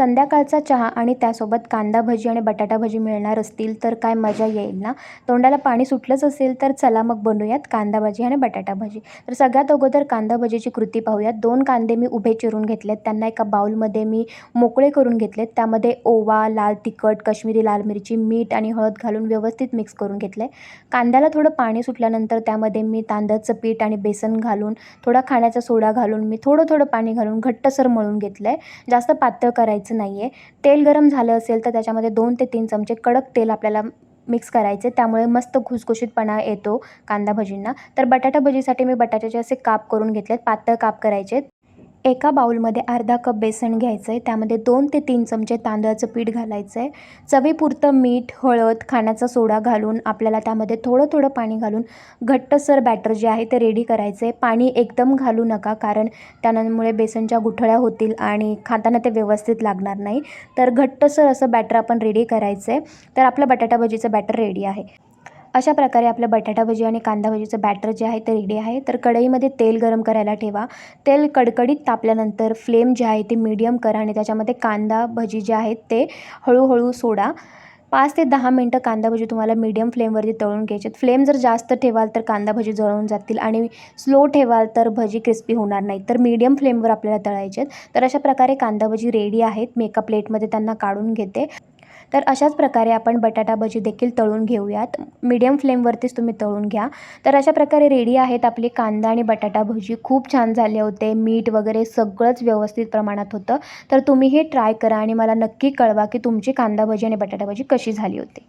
संध्याकाळचा चहा आणि त्यासोबत कांदा भजी आणि बटाटा भजी मिळणार असतील तर काय मजा येईल ना? तोंडाला पाणी सुटलंच असेल तर चला मग बनवूयात कांदा भजी आणि बटाटा भजी. तर सगळ्यात अगोदर कांदा भजीची कृती पाहूयात. दोन कांदे मी उभे चिरून घेतलेत. त्यांना एका बाउलमध्ये मी मोकळे करून घेतलेत. त्यामध्ये ओवा लाल तिखट काश्मीरी लाल मिरची मीठ आणि हळद घालून व्यवस्थित मिक्स करून घेतलं. आहे कांद्याला थोडं पाणी सुटल्यानंतर त्यामध्ये मी तांदळाचं पीठ आणि बेसन घालून थोडा खाण्याचा सोडा घालून मी थोडं थोडं पाणी घालून घट्टसर मळून घेतलं आहे जास्त पातळ करायचं नाही आहे तेल गरम झालं असेल तर त्याच्यामध्ये दोन ते तीन चमचे कडक तेल आपल्याला मिक्स करायचे. त्यामुळे मस्त खुसखुशीतपणा येतो कांदा भजींना. तर बटाटा भजीसाठी मी बटाट्याचे असे काप करून घेतलेत. पातळ काप करायचे. एका बाउलमध्ये अर्धा कप बेसन घ्यायचं आहे त्यामध्ये दोन ते तीन चमचे तांदळाचं पीठ घालायचं आहे चवीपुरतं मीठ हळद खाण्याचा सोडा घालून आपल्याला त्यामध्ये थोडं थोडं पाणी घालून घट्टसर बॅटर जे आहे ते रेडी करायचं आहे पाणी एकदम घालू नका कारण त्यामुळे बेसनच्या गुठळ्या होतील आणि खाताना ते व्यवस्थित लागणार नाही. तर घट्टसर असं बॅटर आपण रेडी करायचं आहे तर आपलं बटाटा भजीचं बॅटर रेडी आहे. अशा प्रकारे आपलं बटाटा भजी आणि कांदा भजीचं बॅटर जे आहे ते रेडी आहे. तर कढईमध्ये तेल गरम करायला ठेवा. तेल कडकडीत तापल्यानंतर फ्लेम जे आहे ते मीडियम करा आणि त्याच्यामध्ये कांदा भजी जे आहेत ते हळूहळू सोडा. पाच ते दहा मिनटं कांदा भजी तुम्हाला मीडियम फ्लेमवरती तळून घ्यायचे फ्लेम जर जास्त ठेवाल तर कांदा भजी जळून जातील आणि स्लो ठेवाल तर भजी क्रिस्पी होणार नाही. तर मीडियम फ्लेमवर आपल्याला तळायचे आहेत. तर अशा प्रकारे कांदा भजी रेडी आहेत. मी एका प्लेटमध्ये त्यांना काढून घेते. तर अशाच प्रकारे आपण बटाटा भजी देखील तळून घेऊयात. मीडियम फ्लेमवरतीच तुम्ही तळून घ्या. तर अशा प्रकारे रेडी आहेत आपली कांदा आणि बटाटा भजी. खूप छान झाले होते. मीठ वगैरे सगळंच व्यवस्थित प्रमाणात होतं. तर तुम्ही हे ट्राय करा आणि मला नक्की कळवा की तुमची कांदा भजी आणि बटाटा भजी कशी झाली होती.